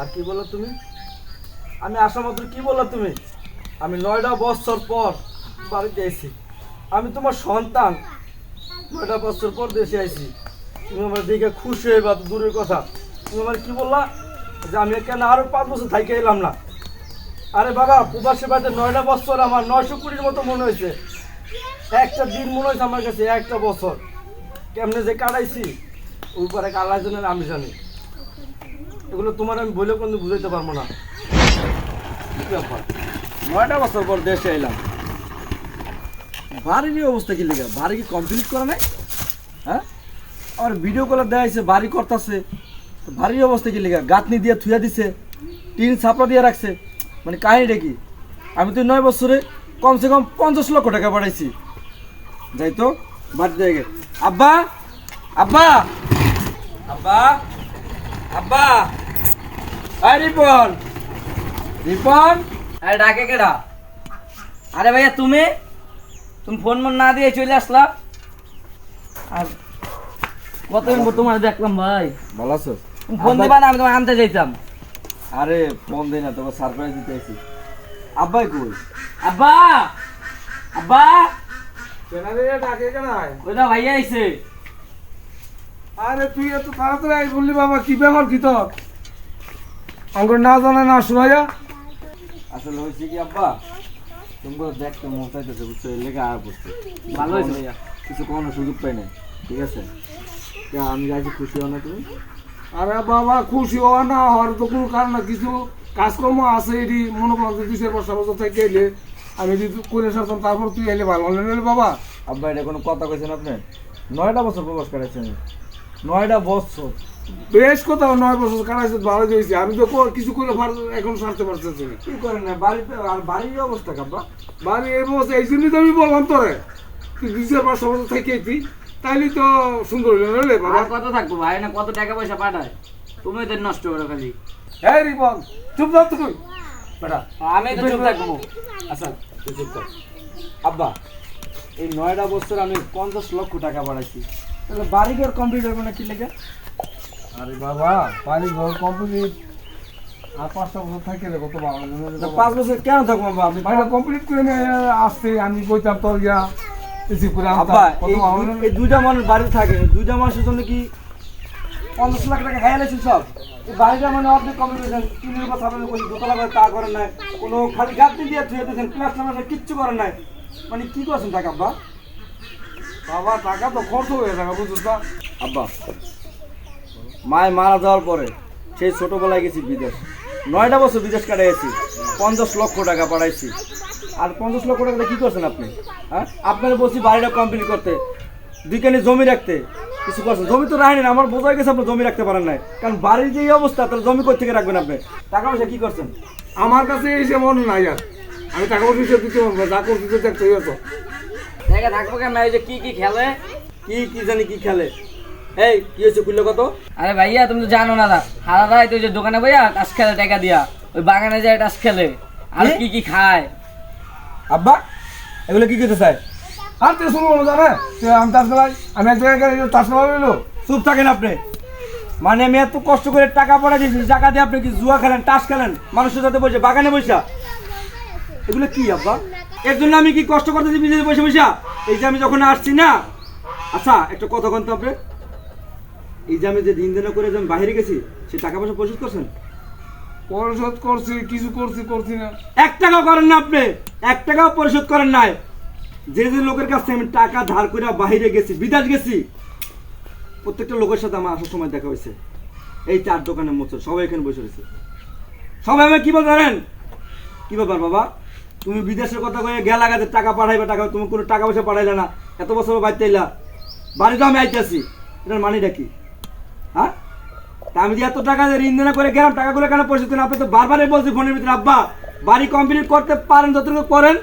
আর কি বলল তুমি? আমি আসা মাত্র কি বলল তুমি? আমি নয়টা বছর পর বাড়িতে এসেছি আমি তোমার সন্তান। নয়টা বছর পর দেশে আইছি। তুমি আমার দেখে খুশি হয়ে বা দূরের কথা। তুমি আমার কি বললা? যে আমি কেন আরও পাঁচ বছর থাইকে এলাম না। আরে বাবা, প্রবাসী বাড়িতে নয়টা বছর আমার নয়শো কুড়ির মতো মনে হয়েছে। একটা দিন মনে হয়েছে আমার কাছে, একটা বছর। কেমনে যে কাটাইছি উপরে আল্লাহ জনের আমি জানি। এগুলো তোমার আমি বলে কিন্তু বুঝাইতে পারব না। নয়টা বছর পর দেশে এলাম। বাড়ির অবস্থা কি লেগে? বাড়ি কি কমপ্লিট করা নাই? হ্যাঁ? আর ভিডিও কলে দেখাইছে বাড়ি করতেছে। বাড়ির অবস্থা কি লেগে? গাঁথনি দিয়ে থুয়া দিছে, টিন ছাপড়া দিয়ে রাখছে। মানে কাহিনিটা কি? আমি তো নয় বছরে কমসে কম পঞ্চাশ লক্ষ টাকা পাঠাইছি। যাই তো, বাড়িতে গে আব্বা! আব্বা! আব্বা! আব্বা! আয় রিপন। রিপন? আরে ডাকে কেডা? আরে ভাইয়া তুমি? তুমি ফোন মন না দিয়ে চলে আসলা। আর কতদিন তোমার দেখলাম ভাই। ভালো আছো? ফোন দিবা না আমি তোমার আনতে যাইতাম। আরে ফোন দেই না তোমার সারপ্রাইজ দিতে আব্বাই কই? আব্বা! আব্বা! কেনারে ডাকে কেনায় ওইটা ভাইয়া আইছে। আরে তুই এত তাড়াতাড়ি আই বললি বাবা কি ব্যাপার কি তো আমার না জানা না শোনাইয়া আসলে হয়েছে কি আব্বা? তোমরা দেখতে মন চাইতেছে বুঝছ? এর লেগে আর বুঝছ ভালো হয়েছে কিছু কোনো সুযোগ পাই না ঠিক আছে? তা আমি যাচ্ছি খুশি হও না তুমি? আরে বাবা খুশি হওয়া না হওয়ার তো কোনো কারণ না কিছু কাজকর্ম আছে এটি মনে করো যে দুই চার বছর বছর থেকে এলে আমি যদি করে সারতাম তারপর তুই এলে ভালো। হলে নইলে বাবা? আব্বা এটা কোনো কথা কইছেন আপনি? নয়টা বছর প্রবাস কাটাইছেন নয়টা বছর। বেশ কোথাও নয় বছর কাটাইছে ভালো হয়েছে আমি তো কিছু করে পার- এখন সারতে পারতেছি না। কি করেন না? বাড়িতে আর বাড়ির অবস্থা কাব্বা বাড়ি এই বছর এই জন্যই তো আমি বললাম তোরে। তুই দুই চার বছর বছর থেকে তুই। তাইলে তো সুন্দর হইল নইলে বাবা? কত থাকব ভাই? না কত টাকা পয়সা পাঠায়? তুমি তো নষ্ট করো খালি। হ্যাঁ রিপন চুপ থাক তুই। বেটা আমি তো চুপ থাকব। আচ্ছা তুই চুপ কর। আব্বা এই নয়টা বছর আমি পঞ্চাশ লক্ষ টাকা বাড়াইছি। তাহলে বাড়ি ঘর কমপ্লিট হবে না কি লেগে? আরে বাবা বাড়ি ঘর কমপ্লিট আর পাঁচটা বছর থাকে রে কত ভালো তা পাঁচ বছর কেন থাকব আব্বা আপনি কমপ্লিট করে নিয়ে আসতে আমি কইতাম তোর গিয়া রিসিভ করে আনতাম। এই দুইটা মানুষ বাড়ি থাকে দুইটা মানুষের জন্য কি পঞ্চাশ লাখ টাকা খাইয়া লেছেন সব? এই বাড়িটা মানে কমপ্লিট করেছেন তিনের উপর সামনে কোনো দোতলা করে তা করেন নাই কোনো খালি গাঁথনি দিয়ে ধুয়ে দিয়েছেন প্লাস নামার কিচ্ছু করেন নাই। মানে কি করছেন টাকা আব্বা? বাবা টাকা তো খরচ হয়ে থাকে বুঝছিস না আব্বা মায় মারা যাওয়ার পরে সেই ছোটবেলায় গেছি বিদেশ। নয়টা বছর বিদেশ কাটাইছি পঞ্চাশ লক্ষ টাকা পাঠাইছি। আর পঞ্চাশ লক্ষ টাকা কী করছেন আপনি? হ্যাঁ? আপনারা বলছি বাড়িটা কমপ্লিট করতে দুইখানে জমি রাখতে। কিছু করছেন? জমি তো রাখেন না, আমার বোঝা গেছে আপনি জমি রাখতে পারেন নাই। কারণ বাড়ির যে অবস্থা তাহলে জমি কোথা থেকে রাখবেন আপনি? টাকা পয়সা কী করছেন? আমার কাছে এসে মনে নাই আর। আমি টাকা পয়সা হিসেবে দিতে পারব না। যা করতে তো দেখতে হতো টাকা থাকব কেন? এই যে কী কী খেলে? কী কী জানি কী খেলে? এই কি হয়েছে খুললে কত? আরে ভাইয়া তুমি তো জানো না হারা রায় তো যে দোকানে বইয়া টাস খেলে টাকা দিয়া। ওই বাগানে যায় টাস খেলে। আর কি? কি খায়? আব্বা এগুলো কি করতে চায়? আর তুই শুনব না জানে? আমি তাস খেলাই আমি এক জায়গায় তাস খেলা চুপ থাকেন আপনি। মানে আমি এত কষ্ট করে টাকা পড়া দিয়েছি টাকা দিয়ে আপনি কি জুয়া খেলেন টাস খেলেন? মানুষের সাথে বসে বাগানে বসা? এগুলো কি আব্বা? এর জন্য আমি কি কষ্ট করতেছি বিদেশে বসে বসা? এই যে আমি যখন আসছি না? আচ্ছা একটা কথা কন্ত আপনি। এই যে আমি যে দিন দিন করে যে আমি বাইরে গেছি সে টাকা পয়সা পরিশোধ করছেন? পরিশোধ করছি কিছু করছি করছি না। এক টাকাও করেন না আপনি। এক টাকাও পরিশোধ করেন নাই। যে যে লোকের কাছে আমি টাকা ধার করে বাইরে গেছি বিদেশ গেছি প্রত্যেকটা লোকের সাথে আমার আসার সময় দেখা হয়েছে। এই চার দোকানের মতো সবাই এখানে বসে রয়েছে। সবাই আমি কি জানেন কি ব্যাপার বাবা? তুমি বিদেশের কথা কয়ে গেলা গাছে টাকা পাঠাইবে টাকা তুমি কোনো টাকা পয়সা পাঠাইলে না। এত বছর বাড়িতে এলা। বাড়িতে আমি আইতেছি। এটার মানিটা কি? আমি যে এত টাকা দিয়ে ঋণ দেনা করে গেলাম টাকাগুলো কেন পরিশোধ করেন আপনি তো বারবারই বলছি ফোনের ভিতরে আব্বা বাড়ি কমপ্লিট করতে পারেন যতটুকু করেন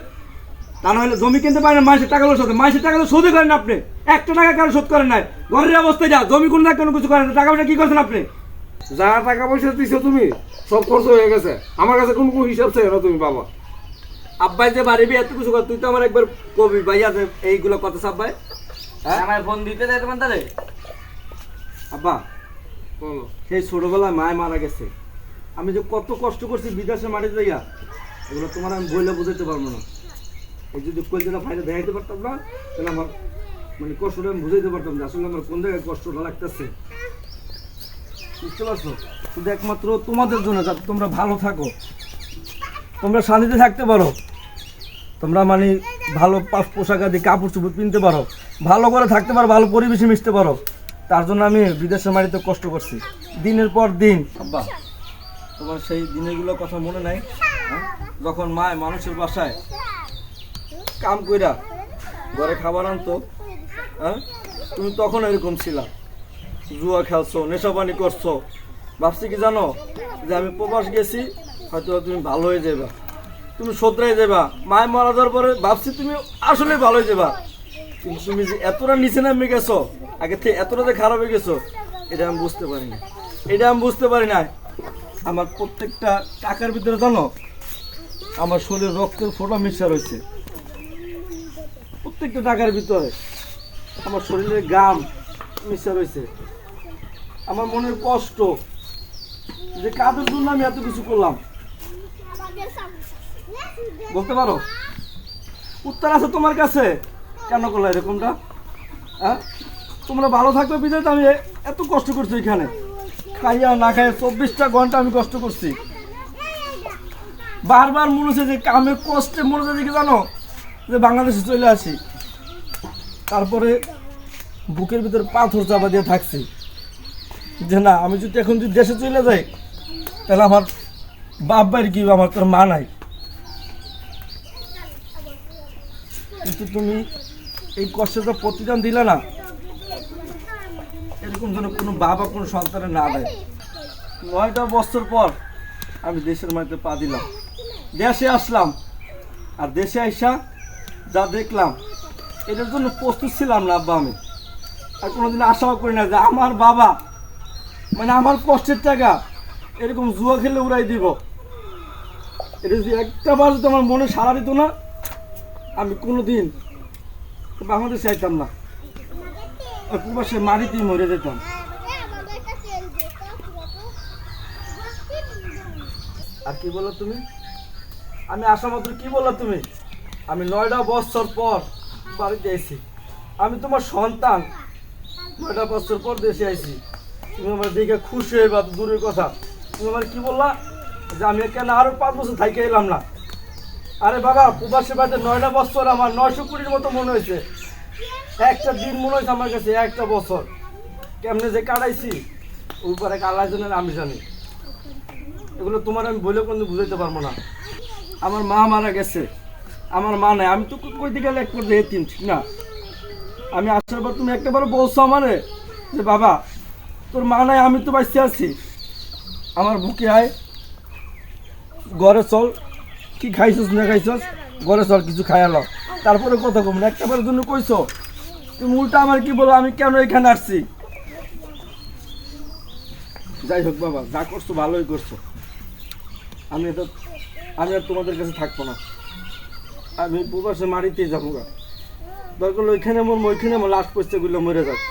তা নাহলে জমি কিনতে পারেন না, মানুষের টাকাগুলো শোধ মানুষের টাকাগুলো শোধে করেন আপনি। একটা টাকা কেন শোধ করেন নাই? ঘরের অবস্থায় যা জমি কোনো না কোনো কিছু করেন না, টাকা পয়সা কি করছেন আপনি? যা টাকা পয়সা দিছো তুমি সব খরচ হয়ে গেছে। আমার কাছে কোনো কোনো হিসাব চাই না তুমি বাবা। আব্বাই যে বাড়ি এত কিছু কর তুই তো আমার একবার কবি ভাইয়া যে এইগুলো কথা আব্বাই। হ্যাঁ? আমার ফোন দিতে দেয় তোমার তাহলে? আব্বা সেই ছোটবেলায় মায় মারা গেছে। আমি যে কত কষ্ট করছি বিদেশে মাটি যাইয়া, এগুলো তোমার আমি বইলে বুঝাইতে পারব না। এই যদি কলকাতা ফাইলে দেখাইতে পারতাম না, তাহলে আমার মানে কষ্টটা আমি বুঝাইতে পারতাম যে আসলে আমার কোন জায়গায় কষ্টটা লাগতেছে। বুঝতে পারছ? শুধু একমাত্র তোমাদের জন্য, যাতে তোমরা ভালো থাকো। তোমরা শান্তিতে থাকতে পারো। তোমরা মানে ভালো পোশাক আদি কাপড় চোপড় কিনতে পারো। ভালো করে থাকতে পারো, ভালো পরিবেশে মিশতে পারো। তার জন্য আমি বিদেশের মাটিতে কষ্ট করছি। দিনের পর দিন। আব্বা, তোমার সেই দিনেরগুলোর কথা মনে নাই? হ্যাঁ? যখন মায় মানুষের বাসায় কাম কইরা ঘরে খাবার আনতো হ্যাঁ? তুমি তখন এরকম ছিলা। জুয়া খেলছো, নেশাপানি করছ। ভাবছি কি জানো? যে আমি প্রবাস গেছি, হয়তো তুমি ভালো হয়ে যাবা তুমি শোধরাই যাবা মায় মারা যাওয়ার পরে ভাবছি তুমি আসলে ভালো হয়ে যাবা কিন্তু তুমি যে এতটা নিচে নামে গেছো আগে থেকে এতটা যে খারাপ হয়ে গেছো, এটা আমি বুঝতে পারি না। এটা আমি বুঝতে পারি না। আমার প্রত্যেকটা টাকার ভিতরে জানো, আমার শরীর রক্তের ফোটা মিক্সার হয়েছে প্রত্যেকটা টাকার ভিতরে আমার শরীরের গাম মিক্সার হয়েছে আমার মনের কষ্ট যে কাদের জন্য আমি এত কিছু করলাম। বলতে পারো? উত্তর আছে তোমার কাছে। কেন করল এরকমটা? হ্যাঁ? তোমরা ভালো থাকবে বিজয় তো আমি এত কষ্ট করছি এখানে। খাইয়া না খাইয়া চব্বিশটা ঘণ্টা আমি কষ্ট করছি। বারবার মনে হচ্ছে যে কামে কষ্টে মনে হচ্ছে জানো? যে বাংলাদেশে চলে আসি। তারপরে বুকের ভিতরে পাথর চাপা দিয়ে থাকছি। যে না, আমি যদি এখন যদি দেশে চলে যাই, তাহলে আমার বাপ ভাইয়ের কি আমার তোর মা নাই। কিন্তু তুমি এই কষ্টটা প্রতিদান দিলে না এরকম যেন কোনো বাবা, কোনো সন্তানের না দেয়। নয়টা বছর পর আমি দেশের মাটিতে পা দিলাম। দেশে আসলাম আর দেশে আইসা যা দেখলাম, এটার জন্য প্রস্তুত ছিলাম না আব্বা আমি। আর কোনোদিন আশাও করি না যে আমার বাবা মানে আমার কষ্টের টাকা এরকম জুয়া খেলে উড়াই দিব। এটা যদি একটা বার যদি আমার মনে সারা দিত না, আমি কোনোদিন বাংলাদেশে চাইতাম না। প্রবাসে মাটিতেই মরে যেতাম। আর কি বলল তুমি? আমি আসা মাত্র কি বলল তুমি? আমি নয়টা বছর পর বাড়িতে এসেছি আমি তোমার সন্তান। নয়টা বছর পর দেশে আইছি। তুমি আমার দেখে খুশি হয়ে বা দূরের কথা। তুমি আমার কি বললা? যে আমি কেন আরও পাঁচ বছর থাইকে এলাম না। আরে বাবা, প্রবাসী বাড়িতে নয়টা বছর আমার নয়শো কোটির মতো মনে হয়েছে। একটা দিন মনে হয়েছে আমার কাছে, একটা বছর। কেমনে যে কাটাইছি, উপরে আল্লাহ জনের আমি জানি। এগুলো তোমার আমি বলে কোনো বুঝাইতে পারব না। আমার মা মারা গেছে। আমার মা নাই। আমি তো কইতে গেলে এক পর্যায়ে এতিম, ঠিক না? আমি আসার পর তুমি একটাবার বলছো আমারে যে, বাবা, তোর মা নাই, আমি তো বাঁচতে আছি। আমার বুকে আয়। ঘরে চল। কি খাইছস, না খাইছস? ঘরে চল, কিছু খাইয়াল তারপরে কথা কম না। একটাবারের জন্য কইছো তুমি উল্টা আমার কি বলো? আমি কেন এখানে আসছি? যাই হোক বাবা, যা করছ ভালোই করছ। আমি এটা আমি আর তোমাদের কাছে থাকব না। আমি প্রবাসে মারিতেই যাব গা। দরকার ওইখানে মর ওইখানে আমার লাস্ট পয়সা গুলো মরে যাক।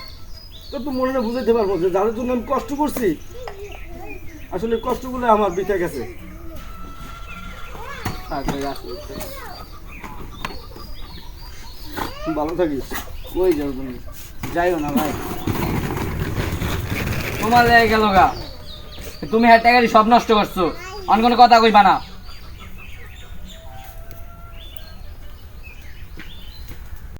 তো তো মনে বুঝাইতে পারব যে যাদের জন্য আমি কষ্ট করছি, আসলে কষ্টগুলো আমার বিতে গেছে। ভালো থাকিস। কই যাও তুমি? যাইও না ভাই। তোমার লেগে গেল গা। তুমি হ্যাঁ সব নষ্ট করছ। অন্য কোনো কথা কইবা না।